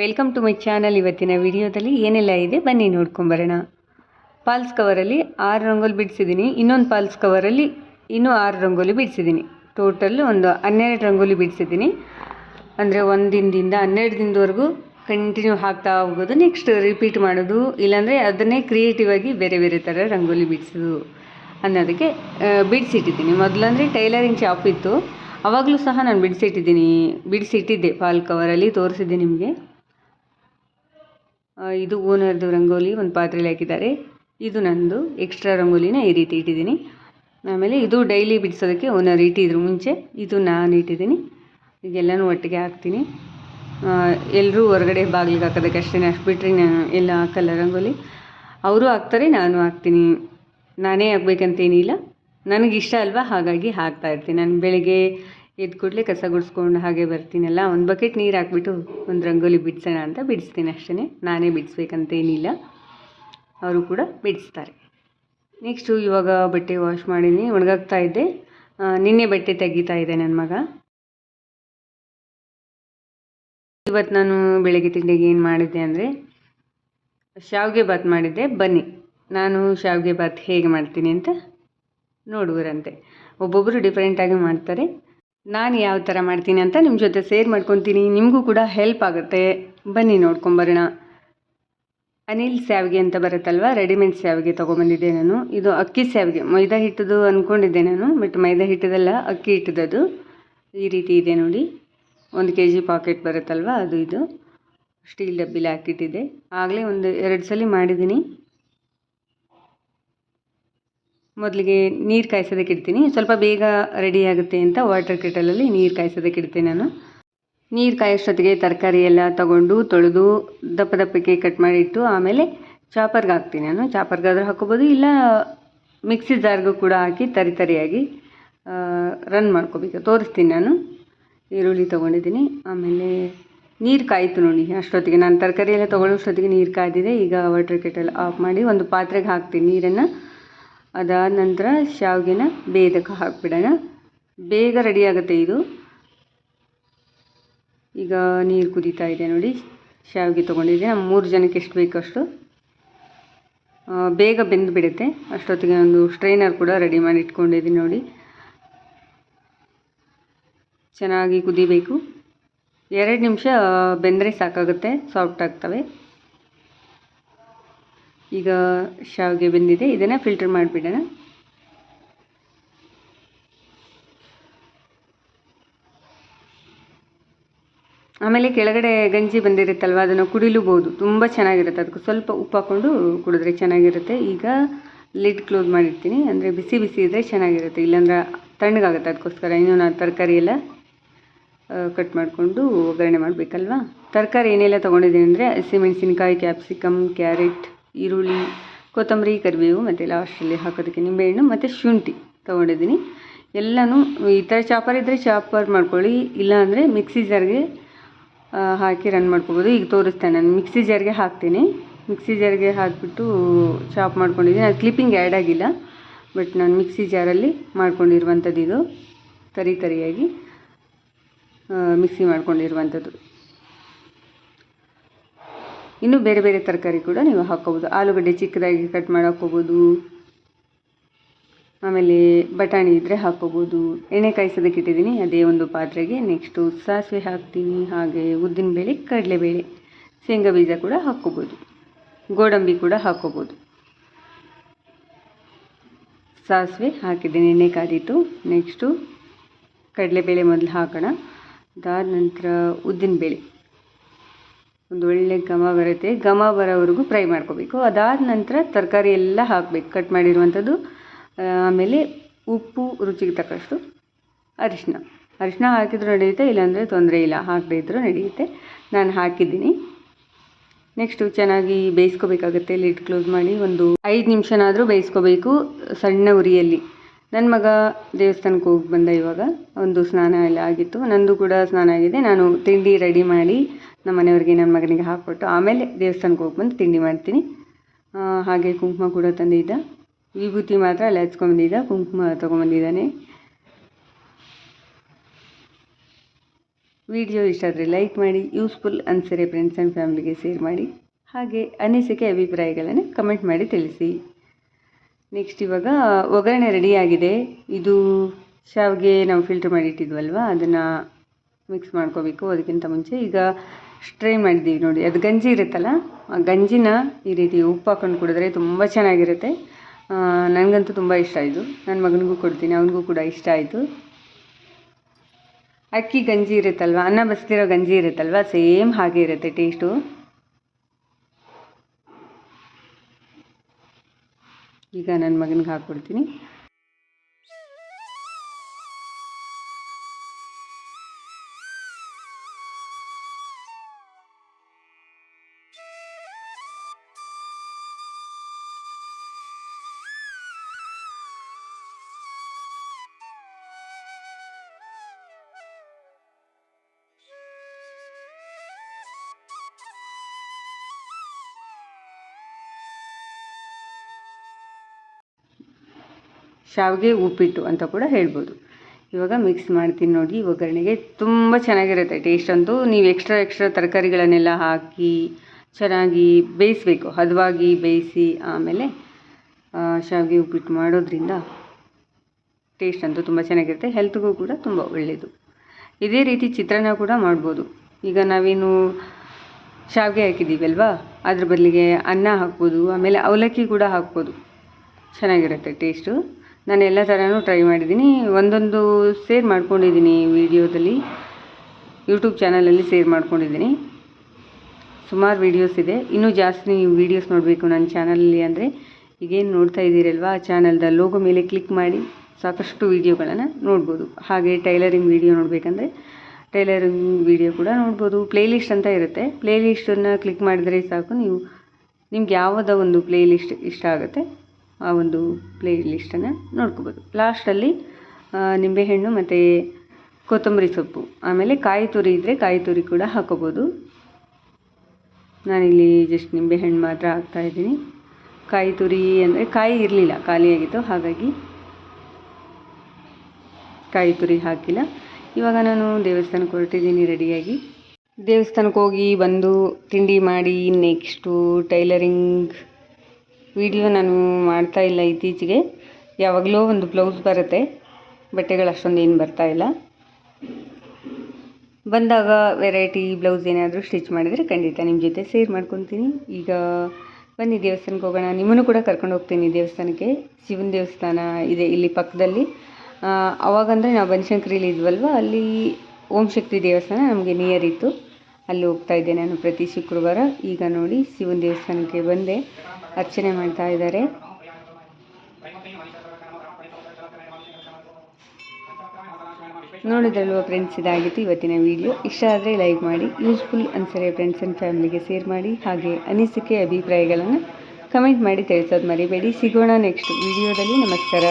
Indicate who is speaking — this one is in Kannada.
Speaker 1: ವೆಲ್ಕಮ್ ಟು ಮೈ ಚಾನಲ್ ಇವತ್ತಿನ ವಿಡಿಯೋದಲ್ಲಿ ಏನೆಲ್ಲ ಇದೆ? ಬನ್ನಿ ನೋಡ್ಕೊಂಬರೋಣ ಪಾಲ್ಸ್ ಕವರಲ್ಲಿ ಆರು ರಂಗೋಲಿ ಬಿಡಿಸಿದ್ದೀನಿ. ಇನ್ನೊಂದು ಪಾಲ್ಸ್ ಕವರಲ್ಲಿ ಇನ್ನೂ ಆರು ರಂಗೋಲಿ ಬಿಡಿಸಿದ್ದೀನಿ. ಟೋಟಲ್ ಒಂದು ಹನ್ನೆರಡು ರಂಗೋಲಿ ಬಿಡಿಸಿದ್ದೀನಿ. ಅಂದರೆ ಒಂದು ದಿನದಿಂದ ಹನ್ನೆರಡು ದಿನದವರೆಗೂ ಕಂಟಿನ್ಯೂ ಹಾಕ್ತಾ ಹೋಗೋದು ನೆಕ್ಸ್ಟ್ ರಿಪೀಟ್ ಮಾಡೋದು, ಇಲ್ಲಾಂದರೆ ಅದನ್ನೇ ಕ್ರಿಯೇಟಿವ್ ಆಗಿ ಬೇರೆ ಬೇರೆ ಥರ ರಂಗೋಲಿ ಬಿಡಿಸೋದು ಅನ್ನೋದಕ್ಕೆ ಬಿಡಿಸಿಟ್ಟಿದ್ದೀನಿ. ಮೊದಲಂದರೆ ಟೈಲರಿಂಗ್ ಶಾಪ್ ಇತ್ತು. ಆವಾಗಲೂ ಸಹ ನಾನು ಬಿಡಿಸಿಟ್ಟಿದ್ದೀನಿ. ಬಿಡಿಸಿಟ್ಟಿದ್ದೆ ಪಾಲ್ ಕವರಲ್ಲಿ, ತೋರಿಸಿದ್ದೆ ನಿಮಗೆ. ಇದು ಓನರ್ದು ರಂಗೋಲಿ ಒಂದು ಪಾತ್ರೆಯಲ್ಲಿ ಹಾಕಿದ್ದಾರೆ. ಇದು ನಂದು ಎಕ್ಸ್ಟ್ರಾ ರಂಗೋಲಿನ ಈ ರೀತಿ ಇಟ್ಟಿದ್ದೀನಿ. ಆಮೇಲೆ ಇದು ಡೈಲಿ ಬಿಡಿಸೋದಕ್ಕೆ ಓನರ್ ಇಟ್ಟಿದ್ರು ಮುಂಚೆ, ಇದು ನಾನು ಇಟ್ಟಿದ್ದೀನಿ. ಈಗೆಲ್ಲನೂ ಒಟ್ಟಿಗೆ ಹಾಕ್ತೀನಿ. ಎಲ್ಲರೂ ಹೊರಗಡೆ ಬಾಗಿಲಿಗೆ ಹಾಕೋದಕ್ಕೆ ಅಷ್ಟೇ ಅಷ್ಟು ಬಿಟ್ಟರೆ ನಾನು ಎಲ್ಲ ಹಾಕಲ್ಲ ರಂಗೋಲಿ. ಅವರು ಹಾಕ್ತಾರೆ, ನಾನು ಹಾಕ್ತೀನಿ. ನಾನೇ ಹಾಕ್ಬೇಕಂತೇನಿಲ್ಲ. ನನಗಿಷ್ಟ ಅಲ್ವಾ, ಹಾಗಾಗಿ ಹಾಕ್ತಾ ಇರ್ತೀನಿ. ನಾನು ಬೆಳಗ್ಗೆ ಎದ್ದು ಕೂಡಲೇ ಕಸ ಗುಡಿಸ್ಕೊಂಡು ಹಾಗೆ ಬರ್ತೀನಲ್ಲ, ಒಂದು ಬಕೆಟ್ ನೀರು ಹಾಕ್ಬಿಟ್ಟು ಒಂದು ರಂಗೋಲಿ ಬಿಡಿಸೋಣ ಅಂತ ಬಿಡಿಸ್ತೀನಿ ಅಷ್ಟೇ ನಾನೇ ಬಿಡಿಸ್ಬೇಕಂತೇನಿಲ್ಲ ಅವರು ಕೂಡ ಬಿಡಿಸ್ತಾರೆ. ನೆಕ್ಸ್ಟು ಇವಾಗ ಬಟ್ಟೆ ವಾಶ್ ಮಾಡೀನಿ, ಒಣಗಾಗ್ತಾ ಇದ್ದೆ ನಿನ್ನೆ ಬಟ್ಟೆ ತೆಗಿತಾ ಇದೆ ನನ್ನ ಮಗ. ಇವತ್ತು ನಾನು ಬೆಳಗ್ಗೆ ತಿಂಡಿಗೆ ಏನು ಮಾಡಿದ್ದೆ ಅಂದರೆ, ಶಾವಿಗೆ ಬಾತ್ ಮಾಡಿದ್ದೆ. ಬನ್ನಿ, ನಾನು ಶಾವಿಗೆ ಬಾತ್ ಹೇಗೆ ಮಾಡ್ತೀನಿ ಅಂತ ನೋಡುವರಂತೆ. ಒಬ್ಬೊಬ್ಬರು ಡಿಫ್ರೆಂಟಾಗಿ ಮಾಡ್ತಾರೆ. ನಾನು ಯಾವ ಥರ ಮಾಡ್ತೀನಿ ಅಂತ ನಿಮ್ಮ ಜೊತೆ ಸೇರ್ ಮಾಡ್ಕೊತೀನಿ. ನಿಮಗೂ ಕೂಡ ಹೆಲ್ಪ್ ಆಗುತ್ತೆ. ಬನ್ನಿ ನೋಡ್ಕೊಂಬರೋಣ ಅನಿಲ್ ಸ್ಯಾವಿಗೆ ಅಂತ ಬರುತ್ತಲ್ವ? ರೆಡಿಮೇಡ್ ಸ್ಯಾವಿಗೆ ತೊಗೊಂಬಂದಿದ್ದೆ ನಾನು. ಇದು ಅಕ್ಕಿ ಸ್ಯಾವಿಗೆ. ಮೈದಾ ಹಿಟ್ಟದು ಅಂದ್ಕೊಂಡಿದ್ದೆ ನಾನು ಬಟ್ ಮೈದಾ ಹಿಟ್ಟದಲ್ಲ, ಅಕ್ಕಿ ಹಿಟ್ಟದದು ಈ ರೀತಿ ಇದೆ ನೋಡಿ. ಒಂದು ಕೆ ಜಿ ಪಾಕೆಟ್ ಬರುತ್ತಲ್ವ? ಅದು ಇದು. ಸ್ಟೀಲ್ ಡಬ್ಬಿಲಿ ಹಾಕಿಟ್ಟಿದ್ದೆ. ಆಗಲೇ ಒಂದು ಎರಡು ಸಲ ಮಾಡಿದ್ದೀನಿ. ಮೊದಲಿಗೆ ನೀರು ಕಾಯಿಸೋದಕ್ಕೆ ಇಡ್ತೀನಿ. ಸ್ವಲ್ಪ ಬೇಗ ರೆಡಿ ಆಗುತ್ತೆ ಅಂತ ವಾಟರ್ ಕೆಟಲಲ್ಲಿ ನೀರು ಕಾಯಿಸೋದಕ್ಕೆ ಇಡ್ತೀನಿ ನಾನು. ನೀರು ಕಾಯೋಷ್ಟೊತ್ತಿಗೆ ತರಕಾರಿ ಎಲ್ಲ ತಗೊಂಡು ತೊಳೆದು ದಪ್ಪ ದಪ್ಪಕ್ಕೆ ಕಟ್ ಮಾಡಿಟ್ಟು ಆಮೇಲೆ ಚಾಪರ್ಗೆ ಹಾಕ್ತೀನಿ ನಾನು. ಚಾಪರ್ಗಾದ್ರೂ ಹಾಕೋಬೋದು ಇಲ್ಲ ಮಿಕ್ಸಿ ಜಾರ್ಗೂ ಕೂಡ ಹಾಕಿ ತರಿ ತರಿಯಾಗಿ ರನ್ ಮಾಡ್ಕೋಬೇಕು. ತೋರಿಸ್ತೀನಿ ನಾನು. ಈರುಳ್ಳಿ ತೊಗೊಂಡಿದ್ದೀನಿ. ಆಮೇಲೆ ನೀರು ಕಾಯಿತು ನೋಡಿ, ಅಷ್ಟೊತ್ತಿಗೆ ನಾನು ತರಕಾರಿ ಎಲ್ಲ ತೊಗೊಳ್ಳೋಷ್ಟೊತ್ತಿಗೆ ನೀರು ಕಾಯ್ದಿದೆ. ಈಗ ವಾಟರ್ ಕೆಟಲ್ ಆಫ್ ಮಾಡಿ ಒಂದು ಪಾತ್ರೆಗೆ ಹಾಕ್ತೀನಿ ನೀರನ್ನು. ಅದಾದ ನಂತರ ಶಾವಿಗೆನ ಬೇದಕ್ಕೆ ಹಾಕ್ಬಿಡೋಣ. ಬೇಗ ರೆಡಿ ಆಗುತ್ತೆ ಇದು. ಈಗ ನೀರು ಕುದೀತಾ ಇದೆ ನೋಡಿ. ಶಾವಿಗೆ ತೊಗೊಂಡಿದ್ದೆ. ನಮ್ಮ ಮೂರು ಜನಕ್ಕೆ ಎಷ್ಟು ಬೇಕು ಅಷ್ಟು. ಬೇಗ ಬೆಂದು ಬಿಡುತ್ತೆ ಅಷ್ಟೊತ್ತಿಗೆ ಒಂದು ಸ್ಟ್ರೈನರ್ ಕೂಡ ರೆಡಿ ಮಾಡಿ ಇಟ್ಕೊಂಡಿದ್ದೀನಿ ನೋಡಿ. ಚೆನ್ನಾಗಿ ಕುದಿಬೇಕು. ಎರಡು ನಿಮಿಷ ಬೆಂದರೆ ಸಾಕಾಗುತ್ತೆ. ಸಾಫ್ಟ್ ಆಗ್ತವೆ. ಈಗ ಶಾವಿಗೆ ಬೆಂದಿದೆ, ಇದನ್ನು ಫಿಲ್ಟರ್ ಮಾಡಿಬಿಡೋಣ. ಆಮೇಲೆ ಕೆಳಗಡೆ ಗಂಜಿ ಬಂದಿರುತ್ತಲ್ವ, ಅದನ್ನು ಕುಡಿಲೂಬೋದು. ತುಂಬ ಚೆನ್ನಾಗಿರುತ್ತೆ, ಅದಕ್ಕೆ ಸ್ವಲ್ಪ ಉಪ್ಪು ಹಾಕ್ಕೊಂಡು ಕುಡಿದ್ರೆ ಚೆನ್ನಾಗಿರುತ್ತೆ. ಈಗ ಲಿಡ್ ಕ್ಲೋಸ್ ಮಾಡಿರ್ತೀನಿ, ಅಂದರೆ ಬಿಸಿ ಬಿಸಿ ಇದ್ದರೆ ಚೆನ್ನಾಗಿರುತ್ತೆ. ಇಲ್ಲಾಂದ್ರೆ ತಣ್ಣಗಾಗುತ್ತೆ, ಅದಕ್ಕೋಸ್ಕರ ಇನ್ನೂ ನಾನು ತರಕಾರಿ ಎಲ್ಲ ಕಟ್ ಮಾಡಿಕೊಂಡು ಒಗ್ಗರಣೆ ಮಾಡಬೇಕಲ್ವಾ? ತರಕಾರಿ ಏನೆಲ್ಲ ತೊಗೊಂಡಿದ್ದೀನಿ ಅಂದರೆ ಹಸಿಮೆಣಸಿನ್ಕಾಯಿ ಕ್ಯಾಪ್ಸಿಕಮ್ ಕ್ಯಾರೆಟ್ ಈರುಳ್ಳಿ, ಕೊತ್ತಂಬರಿ, ಕರಿಬೇವು ಮತ್ತು ಲಾಸ್ಟಲ್ಲಿ ಹಾಕೋದಕ್ಕೆ ನಿಂಬೆಹಣ್ಣು ಮತ್ತು ಶುಂಠಿ ತೊಗೊಂಡಿದ್ದೀನಿ. ಎಲ್ಲನೂ ಈ ಥರ ಚಾಪರ್ ಇದ್ದರೆ ಚಾಪರ್ ಮಾಡ್ಕೊಳ್ಳಿ, ಇಲ್ಲಾಂದರೆ ಮಿಕ್ಸಿ ಜಾರ್ಗೆ ಹಾಕಿ ರನ್ ಮಾಡ್ಕೋಬೋದು. ಈಗ ತೋರಿಸ್ತೇನೆ ನಾನು. ಮಿಕ್ಸಿ ಜಾರ್ಗೆ ಹಾಕ್ತೀನಿ. ಮಿಕ್ಸಿ ಜಾರ್ಗೆ ಹಾಕಿಬಿಟ್ಟು ಚಾಪ್ ಮಾಡ್ಕೊಂಡಿದ್ದೀನಿ. ಅದು ಕ್ಲಿಪ್ಪಿಂಗ್ ಆ್ಯಡ್ ಆಗಿಲ್ಲ ಬಟ್ ನಾನು ಮಿಕ್ಸಿ ಜಾರಲ್ಲಿ ಮಾಡ್ಕೊಂಡಿರುವಂಥದ್ದು ಇದು. ತರಿ ತರಿಯಾಗಿ ಮಿಕ್ಸಿ ಮಾಡ್ಕೊಂಡಿರುವಂಥದ್ದು. ಇನ್ನು ಬೇರೆ ಬೇರೆ ತರಕಾರಿ ಕೂಡ ನೀವು ಹಾಕೋಬೋದು ಆಲೂಗಡ್ಡೆ ಚಿಕ್ಕದಾಗಿ ಕಟ್ ಮಾಡಿ ಆಮೇಲೆ ಬಟಾಣಿ ಇದ್ದರೆ ಹಾಕ್ಕೋಬೋದು. ಎಣ್ಣೆ ಕಾಯಿಸೋದಕ್ಕೆ ಇಟ್ಟಿದ್ದೀನಿ. ಅದೇ ಒಂದು ಪಾತ್ರೆಗೆ ನೆಕ್ಸ್ಟು ಸಾಸಿವೆ ಹಾಕ್ತೀನಿ. ಹಾಗೆ ಉದ್ದಿನಬೇಳೆ ಕಡಲೆಬೇಳೆ ಶೇಂಗಾ ಬೀಜ ಕೂಡ ಹಾಕ್ಕೋಬೋದು. ಗೋಡಂಬಿ ಕೂಡ ಹಾಕ್ಕೋಬೋದು. ಸಾಸಿವೆ ಹಾಕಿದ್ದೀನಿ, ಎಣ್ಣೆ ಕಾದಿತ್ತು. ನೆಕ್ಸ್ಟು ಕಡಲೆಬೇಳೆ ಮೊದಲು ಹಾಕೋಣ. ಅದಾದ ನಂತರ ಉದ್ದಿನಬೇಳೆ ಒಂದು ಒಳ್ಳೆ ಘಮ ಬರುತ್ತೆ. ಘಮ ಬರೋವರೆಗೂ ಫ್ರೈ ಮಾಡ್ಕೋಬೇಕು. ಅದಾದ ನಂತರ ತರಕಾರಿ ಎಲ್ಲ ಹಾಕಬೇಕು. ಕಟ್ ಮಾಡಿರುವಂಥದ್ದು ಆಮೇಲೆ ಉಪ್ಪು, ರುಚಿಗೆ ತಕ್ಕಷ್ಟು ಅರಿಶಿನ ಅರಿಶಿನ ಹಾಕಿದರೂ ನಡೆಯುತ್ತೆ, ಇಲ್ಲಾಂದರೆ ತೊಂದರೆ ಇಲ್ಲ. ಹಾಕದೇ ಇದ್ದರೂ ನಡೆಯುತ್ತೆ. ನಾನು ಹಾಕಿದ್ದೀನಿ. ನೆಕ್ಸ್ಟು ಚೆನ್ನಾಗಿ ಬೇಯಿಸ್ಕೋಬೇಕಾಗತ್ತೆ. ಲಿಡ್ ಕ್ಲೋಸ್ ಮಾಡಿ ಒಂದು ಐದು ನಿಮಿಷನಾದರೂ ಬೇಯಿಸ್ಕೋಬೇಕು. ಸಣ್ಣ ಉರಿಯಲ್ಲಿ. ನನ್ನ ಮಗ ದೇವಸ್ಥಾನಕ್ಕೆ ಹೋಗಿ ಬಂದ ಇವಾಗ. ಒಂದು ಸ್ನಾನ ಎಲ್ಲ ಆಗಿತ್ತು. ನಂದು ಕೂಡ ಸ್ನಾನ ಆಗಿದೆ. ನಾನು ತಿಂಡಿ ರೆಡಿ ಮಾಡಿ ನಮ್ಮ ಮನೆಯವ್ರಿಗೆ ನನ್ನ ಮಗನಿಗೆ ಹಾಕ್ಕೊಟ್ಟು ಆಮೇಲೆ ದೇವಸ್ಥಾನಕ್ಕೆ ಹೋಗಿ ಬಂದು ತಿಂಡಿ ಮಾಡ್ತೀನಿ. ಹಾಗೆ ಕುಂಕುಮ ಕೂಡ ತಂದಿದ್ದ. ವಿಭೂತಿ ಮಾತ್ರ ಅಲ್ಲಿ ಹಚ್ಕೊಂಬಂದಿದ್ದ ಕುಂಕುಮ ತೊಗೊಂಬಂದಿದ್ದಾನೆ ವಿಡಿಯೋ ಇಷ್ಟ ಆದರೆ ಲೈಕ್ ಮಾಡಿ, ಯೂಸ್ಫುಲ್ ಅನಿಸಿರೆ ಫ್ರೆಂಡ್ಸ್ ಆ್ಯಂಡ್ ಫ್ಯಾಮಿಲಿಗೆ ಶೇರ್ ಮಾಡಿ. ಹಾಗೆ ಅನಿಸಿಕೆ ಅಭಿಪ್ರಾಯಗಳನ್ನು ಕಮೆಂಟ್ ಮಾಡಿ ತಿಳಿಸಿ. ನೆಕ್ಸ್ಟ್ ಇವಾಗ, ಒಗ್ಗರಣೆ ರೆಡಿಯಾಗಿದೆ ಇದು ಶಾವಿಗೆ ನಾವು ಫಿಲ್ಟ್ರ್ ಮಾಡಿ ಇಟ್ಟಿದ್ವಲ್ವ, ಅದನ್ನು ಮಿಕ್ಸ್ ಮಾಡ್ಕೋಬೇಕು. ಅದಕ್ಕಿಂತ ಮುಂಚೆ ಈಗ ಸ್ಟ್ರೈನ್ ಮಾಡಿದ್ದೀವಿ ನೋಡಿ. ಅದು ಗಂಜಿ ಇರುತ್ತಲ್ಲ, ಆ ಗಂಜಿನ ಈ ರೀತಿ ಉಪ್ಪು ಹಾಕೊಂಡು ಕುಡಿದ್ರೆ ತುಂಬ ಚೆನ್ನಾಗಿರುತ್ತೆ. ನನಗಂತೂ ತುಂಬ ಇಷ್ಟ ಆಯಿತು ನನ್ನ ಮಗನಿಗೂ ಕೊಡ್ತೀನಿ, ಅವನಿಗೂ ಕೂಡ ಇಷ್ಟ ಆಯಿತು. ಅಕ್ಕಿ ಗಂಜಿ ಇರುತ್ತಲ್ವ? ಅನ್ನ ಬಸ್ತಿರೋ ಗಂಜಿ ಇರುತ್ತಲ್ವ? ಸೇಮ್ ಹಾಗೆ ಇರುತ್ತೆ ಟೇಸ್ಟು. ಈಗ ನನ್ನ ಮಗನಿಗೆ ಹಾಕ್ಕೊಡ್ತೀನಿ. ಶಾವಿಗೆ ಉಪ್ಪಿಟ್ಟು ಅಂತ ಕೂಡ ಹೇಳ್ಬೋದು. ಇವಾಗ ಮಿಕ್ಸ್ ಮಾಡ್ತೀನಿ ನೋಡಿ, ಒಗ್ಗರಣೆಗೆ ತುಂಬ ಚೆನ್ನಾಗಿರುತ್ತೆ ಟೇಸ್ಟ್ ಅಂತೂ. ನೀವು ಎಕ್ಸ್ಟ್ರಾ ಎಕ್ಸ್ಟ್ರಾ ತರಕಾರಿಗಳನ್ನೆಲ್ಲ ಹಾಕಿ ಚೆನ್ನಾಗಿ ಬೇಯಿಸ್ಬೇಕು, ಹದವಾಗಿ ಬೇಯಿಸಿ ಆಮೇಲೆ ಶಾವಿಗೆ ಉಪ್ಪಿಟ್ಟು ಮಾಡೋದ್ರಿಂದ ಟೇಸ್ಟ್ ಅಂತೂ ತುಂಬ ಚೆನ್ನಾಗಿರುತ್ತೆ ಹೆಲ್ತ್ಗೂ ಕೂಡ ತುಂಬ ಒಳ್ಳೆಯದು ಇದೇ ರೀತಿ ಚಿತ್ರಾನ್ನ ಕೂಡ ಮಾಡ್ಬೋದು. ಈಗ ನಾವೇನು ಶಾವಿಗೆ ಹಾಕಿದ್ದೀವಲ್ವಾ? ಅದ್ರ ಬದಲಿಗೆ ಅನ್ನ ಹಾಕ್ಬೋದು, ಆಮೇಲೆ ಅವಲಕ್ಕಿ ಕೂಡ ಹಾಕ್ಬೋದು. ಚೆನ್ನಾಗಿರುತ್ತೆ ಟೇಸ್ಟು ನಾನು ಎಲ್ಲ ಥರನೂ ಟ್ರೈ ಮಾಡಿದ್ದೀನಿ. ಒಂದೊಂದು ಸೇರ್ ಮಾಡ್ಕೊಂಡಿದ್ದೀನಿ ವೀಡಿಯೋದಲ್ಲಿ ಯೂಟ್ಯೂಬ್ ಚಾನಲಲ್ಲಿ ಸೇರ್ ಮಾಡ್ಕೊಂಡಿದ್ದೀನಿ. ಸುಮಾರು ವೀಡಿಯೋಸ್ ಇದೆ. ಇನ್ನೂ ಜಾಸ್ತಿ ನೀವು ವೀಡಿಯೋಸ್ ನೋಡಬೇಕು ನನ್ನ ಚಾನಲಲ್ಲಿ ಅಂದರೆ ಈಗೇನು ನೋಡ್ತಾ ಇದ್ದೀರಲ್ವ? ಆ ಚಾನಲ್ದ ಲೋಗೋ ಮೇಲೆ ಕ್ಲಿಕ್ ಮಾಡಿ ಸಾಕಷ್ಟು ವೀಡಿಯೋಗಳನ್ನು ನೋಡ್ಬೋದು. ಹಾಗೆ ಟೈಲರಿಂಗ್ ವೀಡಿಯೋ ನೋಡಬೇಕಂದ್ರೆ ಟೈಲರಿಂಗ್ ವೀಡಿಯೋ ಕೂಡ ನೋಡ್ಬೋದು. ಪ್ಲೇಲಿಸ್ಟ್ ಅಂತ ಇರುತ್ತೆ. ಪ್ಲೇಲಿಸ್ಟನ್ನು ಕ್ಲಿಕ್ ಮಾಡಿದರೆ ಸಾಕು. ನೀವು, ನಿಮ್ಗೆ ಯಾವುದೋ ಒಂದು ಪ್ಲೇಲಿಸ್ಟ್ ಇಷ್ಟ ಆಗುತ್ತೆ ಆ ಒಂದು ಪ್ಲೇ ಲಿಸ್ಟನ್ನು ನೋಡ್ಕೋಬೋದು. ಲಾಸ್ಟಲ್ಲಿ ನಿಂಬೆಹಣ್ಣು ಮತ್ತು ಕೊತ್ತಂಬರಿ ಸೊಪ್ಪು, ಆಮೇಲೆ ಕಾಯಿ ತುರಿ ಇದ್ದರೆ ಕಾಯಿ ತುರಿ ಕೂಡ ಹಾಕೋಬೋದು. ನಾನಿಲ್ಲಿ ಜಸ್ಟ್ ನಿಂಬೆಹಣ್ಣು ಮಾತ್ರ ಹಾಕ್ತಾ ಇದ್ದೀನಿ. ಕಾಯಿ ತುರಿ ಅಂದರೆ ಕಾಯಿ ಇರಲಿಲ್ಲ ಖಾಲಿಯಾಗಿತ್ತು ಹಾಗಾಗಿ ಕಾಯಿ ತುರಿ ಹಾಕಿಲ್ಲ. ಇವಾಗ ನಾನು ದೇವಸ್ಥಾನಕ್ಕೆ ಹೊರಟಿದ್ದೀನಿ ರೆಡಿಯಾಗಿ ದೇವಸ್ಥಾನಕ್ಕೆ ಹೋಗಿ ಬಂದು ತಿಂಡಿ ಮಾಡಿ ನೆಕ್ಸ್ಟು ಟೈಲರಿಂಗ್ ವಿಡಿಯೋ ನಾನು ಮಾಡ್ತಾ ಇಲ್ಲ ಇತ್ತೀಚೆಗೆ. ಯಾವಾಗಲೂ ಒಂದು ಬ್ಲೌಸ್ ಬರುತ್ತೆ. ಬಟ್ಟೆಗಳು ಅಷ್ಟೊಂದು ಏನು ಬರ್ತಾ ಇಲ್ಲ. ಬಂದಾಗ ವೆರೈಟಿ ಬ್ಲೌಸ್ ಏನಾದರೂ ಸ್ಟಿಚ್ ಮಾಡಿದರೆ ಖಂಡಿತ ನಿಮ್ಮ ಜೊತೆ ಸೇರ್ ಮಾಡ್ಕೊತೀನಿ. ಈಗ ಬನ್ನಿ ದೇವಸ್ಥಾನಕ್ಕೆ ಹೋಗೋಣ. ನಿಮ್ಮನ್ನು ಕೂಡ ಕರ್ಕೊಂಡು ಹೋಗ್ತೀನಿ ದೇವಸ್ಥಾನಕ್ಕೆ. ಶಿವನ ದೇವಸ್ಥಾನ ಇದೆ ಇಲ್ಲಿ ಪಕ್ಕದಲ್ಲಿ. ಆ, ಅವಾಗಂದರೆ ನಾವು ಬನಶಂಕರಿಲಿ ಇದ್ವಲ್ವ? ಅಲ್ಲಿ ಓಂ ಶಕ್ತಿ ದೇವಸ್ಥಾನ ನಮಗೆ ನಿಯರ್ ಇತ್ತು. ಅಲ್ಲಿ ಹೋಗ್ತಾ ಇದ್ದೆ ನಾನು ಪ್ರತಿ ಶುಕ್ರವಾರ. ಈಗ ನೋಡಿ ಶಿವನ ದೇವಸ್ಥಾನಕ್ಕೆ ಬಂದೆ. ಅರ್ಚನೆ ಮಾಡ್ತಾ ಇದ್ದಾರೆ. ನೋಡಿದ್ರಲ್ವ ಫ್ರೆಂಡ್ಸ್ ಇದಾಗಿತ್ತು ಇವತ್ತಿನ ವಿಡಿಯೋ ಇಷ್ಟ ಆದರೆ ಲೈಕ್ ಮಾಡಿ ಯೂಸ್ಫುಲ್ ಅನ್ಸರೆ ಫ್ರೆಂಡ್ಸ್ ಆ್ಯಂಡ್ ಫ್ಯಾಮಿಲಿಗೆ ಶೇರ್ ಮಾಡಿ, ಹಾಗೆ ಅನಿಸಿಕೆ, ಅಭಿಪ್ರಾಯಗಳನ್ನು ಕಮೆಂಟ್ ಮಾಡಿ ತಿಳಿಸೋದು ಮರಿಬೇಡಿ. ಸಿಗೋಣ ನೆಕ್ಸ್ಟ್ ವಿಡಿಯೋದಲ್ಲಿ ನಮಸ್ಕಾರ.